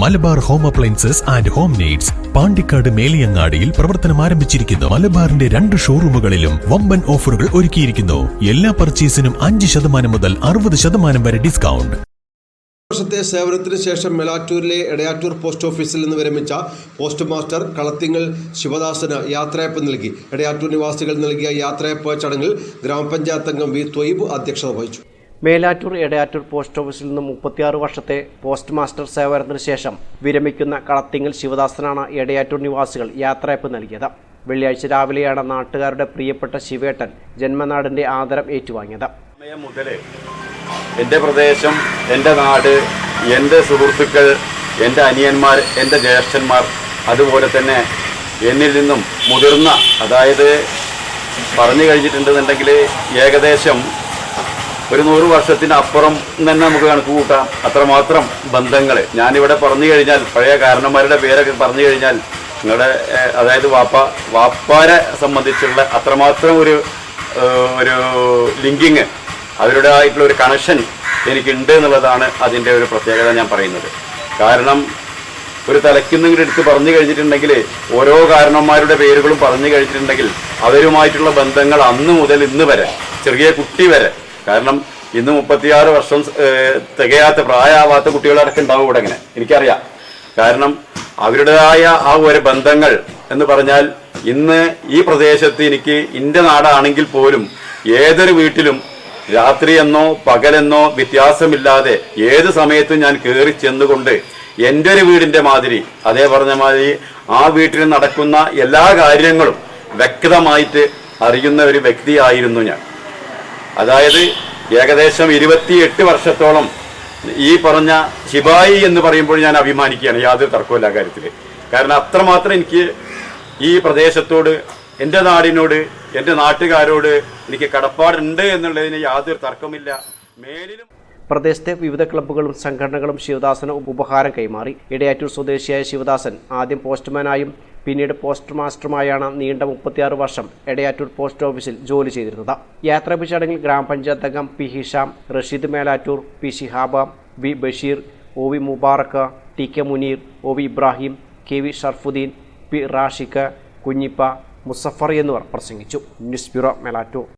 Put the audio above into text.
Malabar home appliances and home needs Pandikkad മേലിയങ്ങാടിയിൽ പ്രവർത്തനം ആരംഭിച്ചിരിക്കുന്നു. മലബാറിന്റെ രണ്ട് ഷോറൂമുകളിലും വമ്പൻ ഓഫറുകൾ ഒരുക്കിയിരിക്കുന്നു. എല്ലാ പർച്ചേസിനും അഞ്ച് ശതമാനം മുതൽ അറുപത് ശതമാനം വരെ ഡിസ്കൗണ്ട്. വർഷത്തെ സേവനത്തിന് ശേഷം മെലാറ്റൂരിലെ എടയാറ്റൂർ പോസ്റ്റ് ഓഫീസിൽ നിന്ന് വിരമിച്ച പോസ്റ്റ് മാസ്റ്റർ കളത്തിങ്ങൽ ശിവദാസന് യാത്രയപ്പ് നൽകി. എടയാറ്റൂർ നിവാസികൾ നൽകിയ യാത്രയപ്പ് ചടങ്ങിൽ ഗ്രാമപഞ്ചായത്ത് അംഗം വി ത്വയ്ബ് അധ്യക്ഷത വഹിച്ചു. മേലാറ്റൂർ എടയാറ്റൂർ പോസ്റ്റ് ഓഫീസിൽ നിന്ന് മുപ്പത്തിയാറ് വർഷത്തെ പോസ്റ്റ് മാസ്റ്റർ സേവനത്തിന് ശേഷം വിരമിക്കുന്ന കളത്തിങ്ങൽ ശിവദാസനാണ് എടയാറ്റൂർ നിവാസികൾ യാത്രയപ്പ് നൽകിയത്. വെള്ളിയാഴ്ച രാവിലെയാണ് നാട്ടുകാരുടെ പ്രിയപ്പെട്ട ശിവേട്ടൻ ജന്മനാടിന്റെ ആദരം ഏറ്റുവാങ്ങിയത്. എന്റെ എന്റെ പ്രദേശം എന്റെ നാട് എന്റെ സുഹൃത്തുക്കൾ എന്റെ അനിയന്മാർ എന്റെ ജ്യേഷ്ഠന്മാർ അതുപോലെ തന്നെ എന്നിൽ നിന്നും മുതിർന്ന അതായത് പറഞ്ഞു കഴിഞ്ഞിട്ടുണ്ടെന്നുണ്ടെങ്കിൽ ഏകദേശം ഒരു നൂറ് വർഷത്തിന് അപ്പുറം തന്നെ നമുക്ക് കണക്ക് കൂട്ടാം. അത്രമാത്രം ബന്ധങ്ങൾ ഞാനിവിടെ പറഞ്ഞു കഴിഞ്ഞാൽ പഴയ കാരണന്മാരുടെ പേരൊക്കെ പറഞ്ഞു കഴിഞ്ഞാൽ നിങ്ങളുടെ അതായത് വാപ്പ വാപ്പാരെ സംബന്ധിച്ചുള്ള അത്രമാത്രം ഒരു ഒരു ലിങ്കിങ് അവരുടേതായിട്ടുള്ള ഒരു കണക്ഷൻ എനിക്കുണ്ട് എന്നുള്ളതാണ് അതിന്റെ ഒരു പ്രത്യേകത ഞാൻ പറയുന്നത്. കാരണം ഒരു തലയ്ക്കുന്നും എടുത്ത് പറഞ്ഞു കഴിഞ്ഞിട്ടുണ്ടെങ്കിൽ ഓരോ കാരണന്മാരുടെ പേരുകളും പറഞ്ഞു കഴിഞ്ഞിട്ടുണ്ടെങ്കിൽ അവരുമായിട്ടുള്ള ബന്ധങ്ങൾ അന്ന് മുതൽ ഇന്ന് വരെ ചെറിയ കുട്ടി വരെ കാരണം ഇന്ന് മുപ്പത്തിയാറ് വർഷം തികയാത്ത പ്രായമാവാത്ത കുട്ടികളടക്കം ഉണ്ടാവും ഇവിടെ ഇങ്ങനെ. എനിക്കറിയാം. കാരണം അവരുടേതായ ആ ഒരു ബന്ധങ്ങൾ എന്ന് പറഞ്ഞാൽ ഇന്ന് ഈ പ്രദേശത്ത് എനിക്ക് എന്റെ നാടാണെങ്കിൽ പോലും ഏതൊരു വീട്ടിലും രാത്രിയെന്നോ പകലെന്നോ വ്യത്യാസമില്ലാതെ ഏത് സമയത്തും ഞാൻ കയറി ചെന്നുകൊണ്ട് എന്റെ ഒരു വീടിന്റെ മാതിരി അതേ പറഞ്ഞ മാതിരി ആ വീട്ടിൽ നടക്കുന്ന എല്ലാ കാര്യങ്ങളും വ്യക്തമായിട്ട് അറിയുന്ന ഒരു വ്യക്തിയായിരുന്നു ഞാൻ. അതായത് ഏകദേശം ഇരുപത്തിയെട്ട് വർഷത്തോളം ഈ പറഞ്ഞ ശിബായി എന്ന് പറയുമ്പോൾ ഞാൻ അഭിമാനിക്കുകയാണ് യാതൊരു തർക്കമില്ല കാര്യത്തിൽ കാരണം അത്രമാത്രം എനിക്ക് ഈ പ്രദേശത്തോട് എന്റെ നാടിനോട് എന്റെ നാട്ടുകാരോട് എനിക്ക് കടപ്പാടുണ്ട് എന്നുള്ളതിന് യാതൊരു തർക്കമില്ല മേലിലും പ്രദേശത്തെ വിവിധ ക്ലബ്ബുകളും സംഘടനകളും ശിവദാസന് ഉപഹാരം കൈമാറി. ഇടയാറ്റൂർ സ്വദേശിയായ ശിവദാസൻ ആദ്യം പോസ്റ്റ്മാനായും പിന്നീട് പോസ്റ്റ് മാസ്റ്ററുമായാണ് നീണ്ട മുപ്പത്തിയാറ് വർഷം എടയാറ്റൂർ പോസ്റ്റ് ഓഫീസിൽ ജോലി ചെയ്തിരുന്നത്. യാത്രാ ചടങ്ങിൽ ഗ്രാമപഞ്ചായത്ത് അംഗം P Hisham Rasheed Melattur P Shihab V Basheer O V Mubarak T K Muneer O V Ibrahim K V Sharafuddin P Rashiq Kunhippa Musafar എന്നിവർ പ്രസംഗിച്ചു. News bureau Melattur.